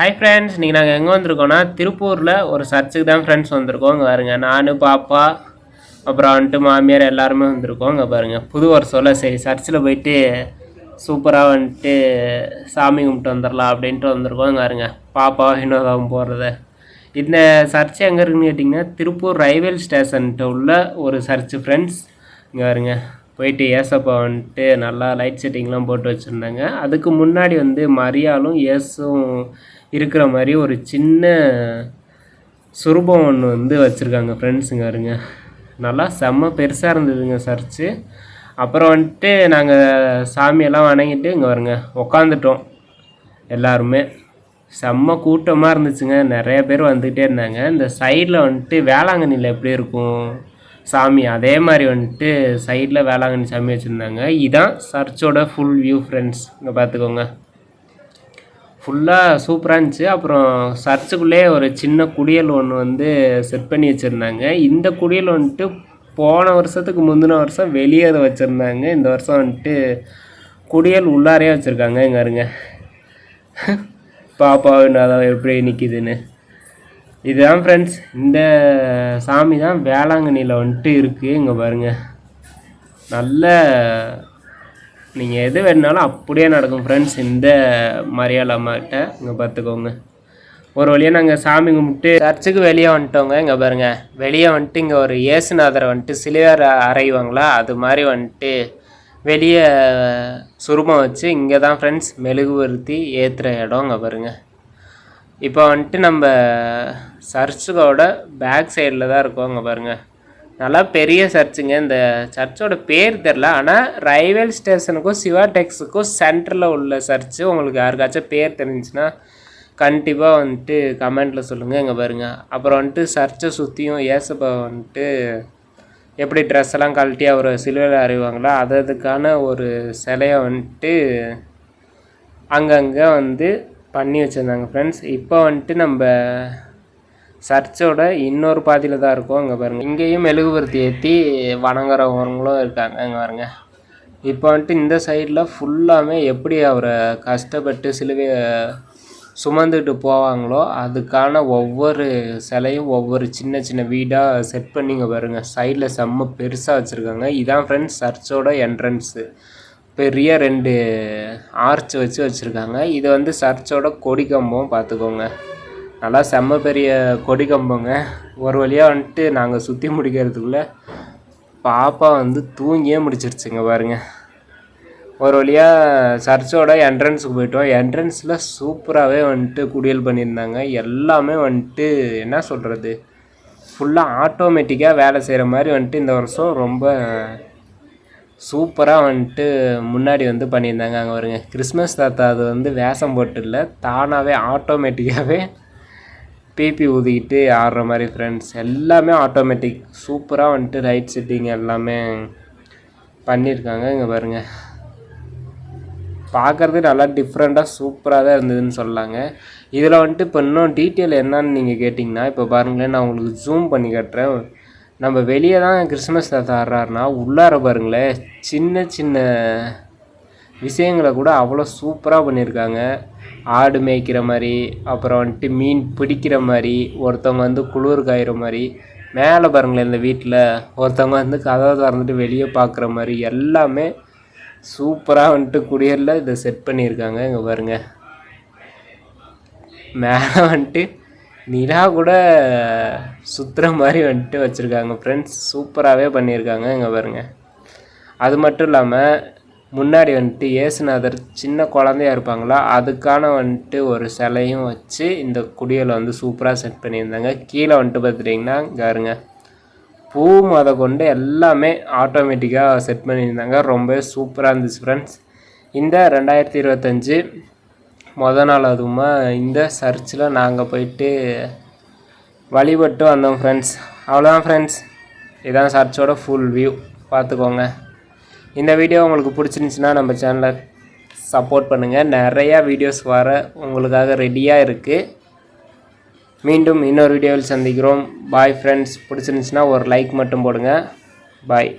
Hi friends நீங்கள் நாங்கள் எங்கே வந்திருக்கோம்னா திருப்பூரில் ஒரு சர்ச்சுக்கு தான் ஃப்ரெண்ட்ஸ் வந்திருக்கோம். இங்கே பாருங்க நான் பாப்பா அப்புறம் வந்துட்டு மாமியார் எல்லாருமே வந்திருக்கோம். இங்கே பாருங்கள் புது வருஷம்ல சரி சர்ச்சில் போயிட்டு சூப்பராக வந்துட்டு சாமி கும்பிட்டு வந்துடலாம் அப்படின்ட்டு வந்திருக்கோம். இங்கே பாருங்க பாப்பா வினோதாவும் போகிறத இந்த சர்ச் எங்கே இருக்குன்னு கேட்டிங்கன்னா திருப்பூர் ரயில்வே ஸ்டேஷன்கிட்ட உள்ள ஒரு சர்ச்சு ஃப்ரெண்ட்ஸ் இங்கே பாருங்க போயிட்டு ஏசப்பா வந்துட்டு நல்லா லைட் செட்டிங்லாம் போட்டு வச்சுருந்தாங்க. அதுக்கு முன்னாடி வந்து மரியாளும் இயேசும் இருக்கிற மாதிரி ஒரு சின்ன சுரூபம் ஒன்று வந்து வச்சுருக்காங்க ஃப்ரெண்ட்ஸுங்க இருங்க நல்லா செம்ம பெருசாக இருந்ததுங்க சர்ச்சு அப்புறம் வந்துட்டு நாங்கள் சாமியெல்லாம் வணங்கிட்டு இங்கே வருங்க உக்காந்துட்டோம். எல்லாருமே. செம்ம கூட்டமாக இருந்துச்சுங்க. நிறைய பேர் வந்துக்கிட்டே இருந்தாங்க. இந்த சைடில் வந்துட்டு வேளாங்கண்ணியில் எப்படி இருக்கும் சாமி? அதே மாதிரி வந்துட்டு சைடில் வேளாங்கண்ணி சாமி வச்சுருந்தாங்க. இதான் சர்ச்சோட ஃபுல் வியூ ஃப்ரெண்ட்ஸ் இங்கே பார்த்துக்கோங்க ஃபுல்லாக சூப்பராக இருந்துச்சு. அப்புறம் சர்ச்சுக்குள்ளேயே ஒரு சின்ன குடியல் ஒன்று வந்து செட் பண்ணி வச்சுருந்தாங்க. இந்த குடியல் வந்துட்டு போன வருஷத்துக்கு முந்தின வருஷம் வெளியே அதை வச்சுருந்தாங்க. இந்த வருஷம் வந்துட்டு குடியல் உள்ளாரே வச்சுருக்காங்க. இங்கே இருங்க பாப்பாவின் அதான் எப்படி நிற்கிதுன்னு இதுதான் ஃப்ரெண்ட்ஸ் இந்த சாமி தான் வேளாங்கண்ணியில் வந்துட்டு இருக்குது இங்கே பாருங்கள் நல்ல நீங்கள் எது வேணுனாலும் அப்படியே நடக்கும் ஃப்ரெண்ட்ஸ் இந்த மரியாதை இங்கே பார்த்துக்கோங்க ஒரு வழியாக நாங்கள் சாமி கும்பிட்டு சர்ச்சுக்கு வெளியே வந்துட்டோங்க. இங்கே பாருங்கள் வெளியே வந்துட்டு இங்கே ஒரு இயேசுநாதரை வந்துட்டு சிலுவர் அறைவாங்களா அது மாதிரி வந்துட்டு வெளியே சுருமம் வச்சு இங்கே தான் ஃப்ரெண்ட்ஸ் மெழுகுவர்த்தி ஏற்றுற இடம் இங்கே பாருங்கள் இப்போ வந்துட்டு நம்ம சர்ச்சுக்கோட பேக் சைடில் தான் இருக்கோம் இங்கே பாருங்கள் நல்லா பெரிய சர்ச்சுங்க. இந்த சர்ச்சோட பேர் தெரில ஆனால் ரயில்வே ஸ்டேஷனுக்கும் சிவா டெக்ஸுக்கும் சென்டரில் உள்ள சர்ச்சு உங்களுக்கு யாருக்காச்சும் பேர் தெரிஞ்சுன்னா கண்டிப்பாக வந்துட்டு கமெண்ட்டில் சொல்லுங்கள் இங்கே பாருங்கள் அப்புறம் வந்துட்டு சர்ச்சை சுற்றியும் ஏசப்பா வந்துட்டு எப்படி ட்ரெஸ் எல்லாம் கழட்டி அவர் சிலுவையில் அறிவாங்களோ அது அதுக்கான ஒரு சிலையை வந்துட்டு அங்கங்கே வந்து பண்ணி வச்சுருந்தாங்க ஃப்ரெண்ட்ஸ் இப்போ வந்துட்டு நம்ம சர்ச்சோட இன்னொரு பாதியில் தான் இருக்கும். அங்கே பாருங்கள் இங்கேயும் மெழுகுபருத்தி ஏற்றி வணங்குறவங்களும் இருக்காங்க. அங்கே பாருங்க. இப்போ வந்துட்டு இந்த சைடில் ஃபுல்லாமே எப்படி அவரை கஷ்டப்பட்டு சிலுவையை சுமந்துட்டு போவாங்களோ அதுக்கான ஒவ்வொரு சிலையும் ஒவ்வொரு சின்ன சின்ன வீடாக செட் பண்ணிங்க பாருங்கள் சைடில் செம்ம பெருசாக வச்சுருக்காங்க. இதான் ஃப்ரெண்ட்ஸ் சர்ச்சோட என்ட்ரன்ஸு பெரிய ரெண்டு ஆர்ச் வச்சு வச்சுருக்காங்க. இது வந்து சர்ச்சோட கொடி கம்பம் பார்த்துக்கோங்க நல்லா செம்ம பெரிய கொடி கம்பங்க. ஒரு வழியாக வந்துட்டு நாங்கள் சுற்றி முடிக்கிறதுக்குள்ளே பாப்பா வந்து தூங்கியே முடிச்சிருச்சுங்க பாருங்க. ஒரு வழியாக சர்ச்சோட என்ட்ரன்ஸுக்கு போயிட்டோம். என்ட்ரன்ஸில் சூப்பராகவே வந்துட்டு குடியல் பண்ணியிருந்தாங்க. எல்லாமே வந்துட்டு என்ன சொல்கிறது ஃபுல்லாக ஆட்டோமேட்டிக்காக வேலை செய்கிற மாதிரி வந்துட்டு இந்த வருஷம் ரொம்ப சூப்பராக வந்துட்டு முன்னாடி வந்து பண்ணியிருந்தாங்க அங்கே வருங்க கிறிஸ்மஸ் தாத்தா அது வந்து வேஷம் போட்டு இல்லை தானாகவே ஆட்டோமேட்டிக்காகவே பிபி ஊதிக்கிட்டு ஆடுற மாதிரி ஃப்ரெண்ட்ஸ் எல்லாமே ஆட்டோமேட்டிக் சூப்பராக வந்துட்டு ரைட் செட்டிங் எல்லாமே பண்ணியிருக்காங்க இங்கே பாருங்கள் பார்க்குறது நல்லா டிஃப்ரெண்ட்டாக சூப்பராக தான் இருந்ததுன்னு சொல்லாங்க. இதில் வந்துட்டு இப்போ இன்னும் டீட்டெயில் என்னன்னு நீங்கள் கேட்டிங்கன்னா இப்போ பாருங்களேன் நான் உங்களுக்கு ஜூம் பண்ணி கட்டுறேன். நம்ம வெளியே தான் கிறிஸ்மஸ் தாத்தா ஆடுறாருனா உள்ளார பாருங்களேன் சின்ன சின்ன விஷயங்களை கூட அவ்வளோ சூப்பராக பண்ணியிருக்காங்க ஆடு மேய்க்கிற மாதிரி அப்புறம் வந்துட்டு மீன் பிடிக்கிற மாதிரி ஒருத்தவங்க வந்து குளிர் காயிற மாதிரி மேலே பாருங்களேன் இந்த வீட்டில் ஒருத்தவங்க வந்து கதவை திறந்துட்டு வெளியே பார்க்குற மாதிரி எல்லாமே சூப்பராக வந்துட்டு குடியரில் இதை செட் பண்ணியிருக்காங்க இங்கே பாருங்கள் மேலே வந்துட்டு நிலா கூட சுற்றுற மாதிரி வந்துட்டு வச்சுருக்காங்க ஃப்ரெண்ட்ஸ் சூப்பராகவே பண்ணியிருக்காங்க இங்கே பாருங்கள் அது மட்டும் இல்லாமல் முன்னாடி வந்துட்டு ஏசுநாதர் சின்ன குழந்தையா இருப்பாங்களா? அதுக்கான வந்துட்டு ஒரு சிலையும் வச்சு இந்த குடியலை வந்து சூப்பராக செட் பண்ணியிருந்தாங்க. கீழே வந்துட்டு பார்த்துட்டிங்கன்னா பாருங்க. பூ மொத கொண்டு எல்லாமே ஆட்டோமேட்டிக்காக செட் பண்ணியிருந்தாங்க. ரொம்பவே சூப்பராக இருந்துச்சு ஃப்ரெண்ட்ஸ் இந்த ரெண்டாயிரத்தி இருபத்தஞ்சி மொதல் நாள் அதுவுமா இந்த சர்ச்சில் நாங்கள் போயிட்டு வழிபட்டு வந்தோம் ஃப்ரெண்ட்ஸ் அவ்வளோதான் ஃப்ரெண்ட்ஸ் இதான் சர்ச்சோட ஃபுல் வியூ பார்த்துக்கோங்க இந்த வீடியோ உங்களுக்கு பிடிச்சிருந்துச்சின்னா நம்ம சேனலை சப்போர்ட் பண்ணுங்கள் நிறையா வீடியோஸ் வர உங்களுக்காக ரெடியாக இருக்குது மீண்டும் இன்னொரு வீடியோவில் சந்திக்கிறோம். பாய் ஃப்ரெண்ட்ஸ் பிடிச்சிருந்துச்சின்னா ஒரு லைக் மட்டும் போடுங்க. பாய்